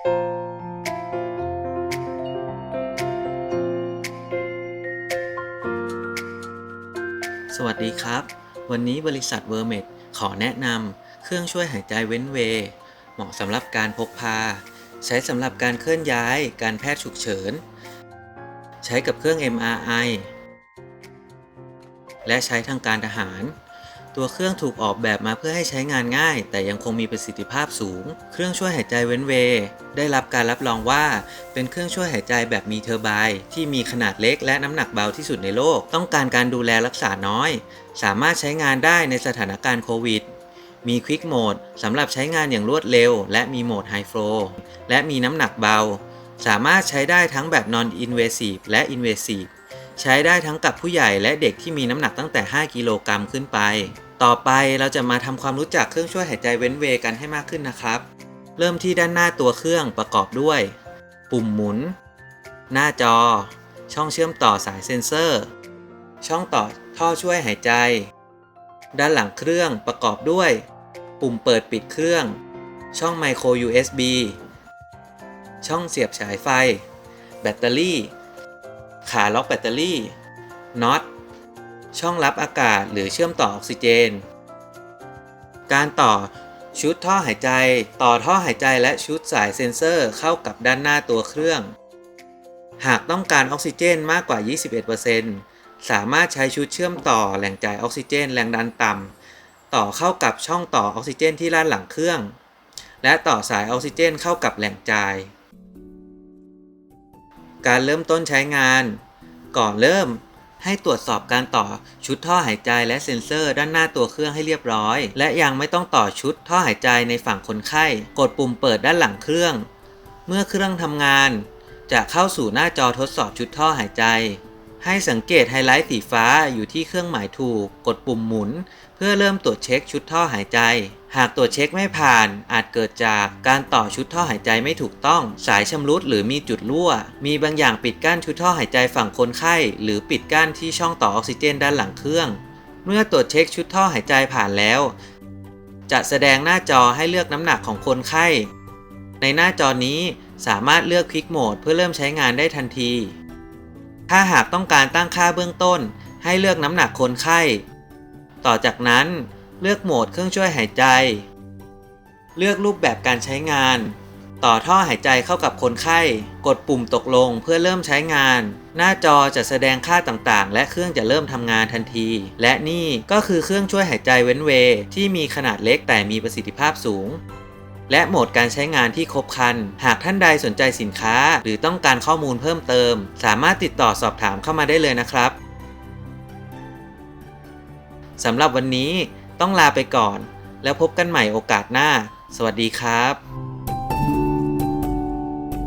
สวัสดีครับ วันนี้บริษัทเวอร์เมดขอแนะนำเครื่องช่วยหายใจเว้นเว เหมาะสำหรับการพกพา ใช้สำหรับการเคลื่อนย้าย การแพทย์ฉุกเฉิน ใช้กับเครื่อง MRI และใช้ทางการทหาร ตัวเครื่องถูกออกแบบมาเพื่อให้ใช้งานง่าย แต่ยังคงมีประสิทธิภาพสูง เครื่องช่วยหายใจเว้นเว ได้รับการรับรองว่า เป็นเครื่องช่วยหายใจแบบมีเทอร์ไบน์ที่มีขนาดเล็กและน้ำหนักเบาที่สุดในโลก ต้องการการดูแลรักษาน้อย สามารถใช้งานได้ในสถานการณ์โควิดมีควิกโหมดสำหรับใช้งานอย่างรวดเร็ว และมีโหมดไฮโฟลและมีน้ำหนักเบา สามารถใช้ได้ทั้งแบบ non invasive และ invasive ใช้ได้ทั้งกับผู้ใหญ่และเด็กที่มีน้ำหนักตั้งแต่ 5 กิโลกรัมขึ้นไป ต่อไปเราจะมาทำความรู้จักเครื่องช่วยหายใจเว้นเวกันให้มากขึ้นนะครับ เริ่มที่ด้านหน้าตัวเครื่องประกอบด้วย ปุ่มหมุน หน้าจอ ช่องเชื่อมต่อสายเซ็นเซอร์ ช่องต่อท่อช่วยหายใจ ด้านหลังเครื่องประกอบด้วย ปุ่มเปิดปิดเครื่อง ช่องไมโคร USB ช่องเสียบฉายไฟ แบตเตอรี่ ขาล็อกแบตเตอรี่น็อต ช่องรับอากาศหรือเชื่อมต่อออกซิเจน การต่อชุดท่อหายใจ ต่อท่อหายใจและชุดสายเซ็นเซอร์เข้ากับด้านหน้าตัวเครื่อง หากต้องการออกซิเจนมากกว่า 21%สามารถใช้ชุดเชื่อมต่อแหล่งจ่ายออกซิเจนแรงดันต่ำต่อเข้ากับช่องต่อออกซิเจนที่ด้านหลังเครื่อง และต่อสายออกซิเจนเข้ากับแหล่งจ่าย การเริ่มต้นใช้งาน ก่อนเริ่ม ให้ตรวจสอบการต่อชุดท่อหายใจและเซ็นเซอร์ด้านหน้าตัวเครื่องให้เรียบร้อย และยังไม่ต้องต่อชุดท่อหายใจในฝั่งคนไข้ กดปุ่มเปิดด้านหลังเครื่อง เมื่อเครื่องทำงาน จะเข้าสู่หน้าจอทดสอบชุดท่อหายใจ ให้สังเกตไฮไลท์สีฟ้าอยู่ที่เครื่องหมายถูก กดปุ่มหมุน เพื่อเริ่มตรวจเช็คชุดท่อหายใจ หากตรวจเช็คไม่ผ่าน อาจเกิดจากการต่อชุดท่อหายใจไม่ถูกต้อง สายชำรุดหรือมีจุดรั่ว มีบางอย่างปิดกั้นชุดท่อหายใจฝั่งคนไข้ หรือปิดกั้นที่ช่องต่อออกซิเจนด้านหลังเครื่อง เมื่อตรวจเช็คชุดท่อหายใจผ่านแล้ว จะแสดงหน้าจอให้เลือกน้ำหนักของคนไข้ ในหน้าจอนี้สามารถเลือกคลิกโหมดเพื่อเริ่มใช้งานได้ทันที ถ้าหากต้องการตั้งค่าเบื้องต้น ให้เลือกน้ำหนักคนไข้ ต่อจากนั้นเลือกโหมดเครื่องช่วยหายใจ เลือกรูปแบบการใช้งาน ต่อท่อหายใจเข้ากับคนไข้ กดปุ่มตกลงเพื่อเริ่มใช้งาน หน้าจอจะแสดงค่าต่างๆ และเครื่องจะเริ่มทำงานทันที และนี่ก็คือเครื่องช่วยหายใจเว้นเวที่มีขนาดเล็กแต่มีประสิทธิภาพสูง และโหมดการใช้งานที่ครบครัน หากท่านใดสนใจสินค้า หรือต้องการข้อมูลเพิ่มเติม สามารถติดต่อสอบถามเข้ามาได้เลยนะครับสำหรับวันนี้ต้องลาไปก่อน แล้วพบกันใหม่โอกาสหน้า สวัสดีครับ